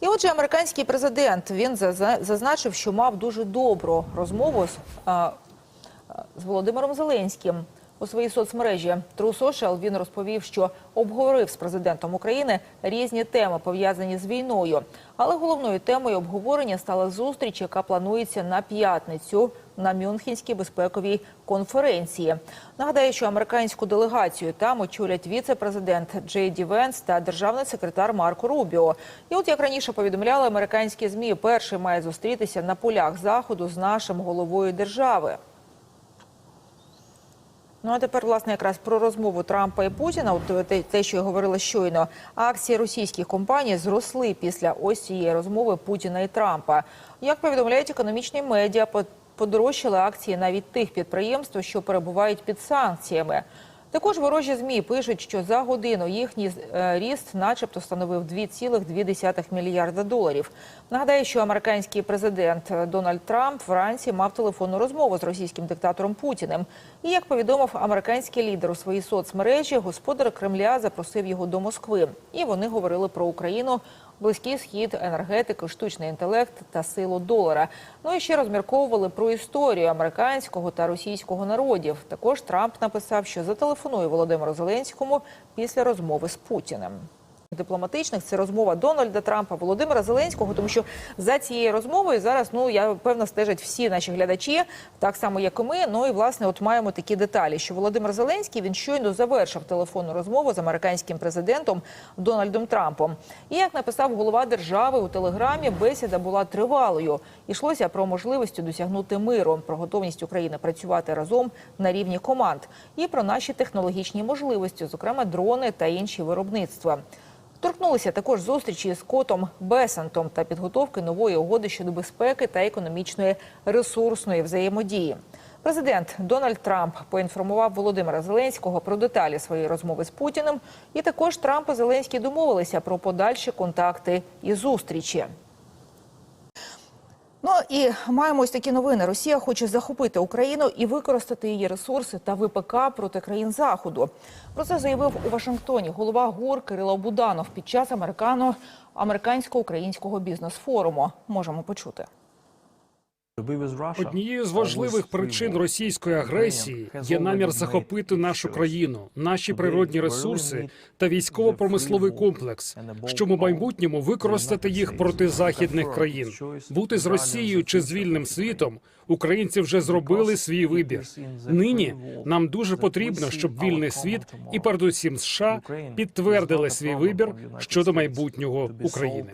І отже, американський президент він зазна- зазначив, що мав дуже добру розмову з, з Володимиром Зеленським. У своїй соцмережі True Social він розповів, що обговорив з президентом України різні теми, пов'язані з війною. Але головною темою обговорення стала зустріч, яка планується на п'ятницю на Мюнхенській безпековій конференції. Нагадаю, що американську делегацію там очолять віце-президент Джей Ді Венс та державний секретар Марко Рубіо. І от як раніше повідомляли американські змі, перший має зустрітися на полях заходу з нашим головою держави. Ну а тепер, власне, якраз про розмову Трампа і Путіна. От те, те, що я говорила щойно, акції російських компаній зросли після ось цієї розмови Путіна і Трампа. Як повідомляють економічні медіа, по- подорожчали акції навіть тих підприємств, що перебувають під санкціями. Також ворожі змі пишуть, що за годину їхній е, ріст, начебто, становив 2,2 мільярда доларів. Нагадаю, що американський президент е, Дональд Трамп вранці мав телефонну розмову з російським диктатором Путіним. І як повідомив американський лідер у своїй соцмережі, господар Кремля запросив його до Москви. І вони говорили про Україну, близький схід, енергетику, штучний інтелект та силу долара. Ну і ще розмірковували про історію американського та російського народів. Також Трамп написав, що зателефонує Володимиру Зеленському після розмови з Путіним. Дипломатичних це розмова Дональда Трампа, Володимира Зеленського, тому що за цією розмовою зараз ну я певно стежать всі наші глядачі, так само як і ми. Ну і власне, от маємо такі деталі, що Володимир Зеленський він щойно завершив телефонну розмову з американським президентом Дональдом Трампом. І як написав голова держави у телеграмі, бесіда була тривалою. Ішлося про можливості досягнути миру, про готовність України працювати разом на рівні команд і про наші технологічні можливості, зокрема дрони та інші виробництва. Торкнулися також зустрічі з Котом Бесантом та підготовки нової угоди щодо безпеки та економічної ресурсної взаємодії. Президент Дональд Трамп поінформував Володимира Зеленського про деталі своєї розмови з Путіним. І також Трамп і Зеленський домовилися про подальші контакти і зустрічі. І маємо ось такі новини. Росія хоче захопити Україну і використати її ресурси та ВПК проти країн заходу. Про це заявив у Вашингтоні голова ГУР Кирило Буданов під час американо американсько-українського бізнес-форуму. Можемо почути. Однією з важливих причин російської агресії є намір захопити нашу країну, наші природні ресурси та військово-промисловий комплекс, щоб у майбутньому використати їх проти західних країн. Бути з Росією чи з вільним світом українці вже зробили свій вибір. Нині нам дуже потрібно, щоб вільний світ і передусім США підтвердили свій вибір щодо майбутнього України.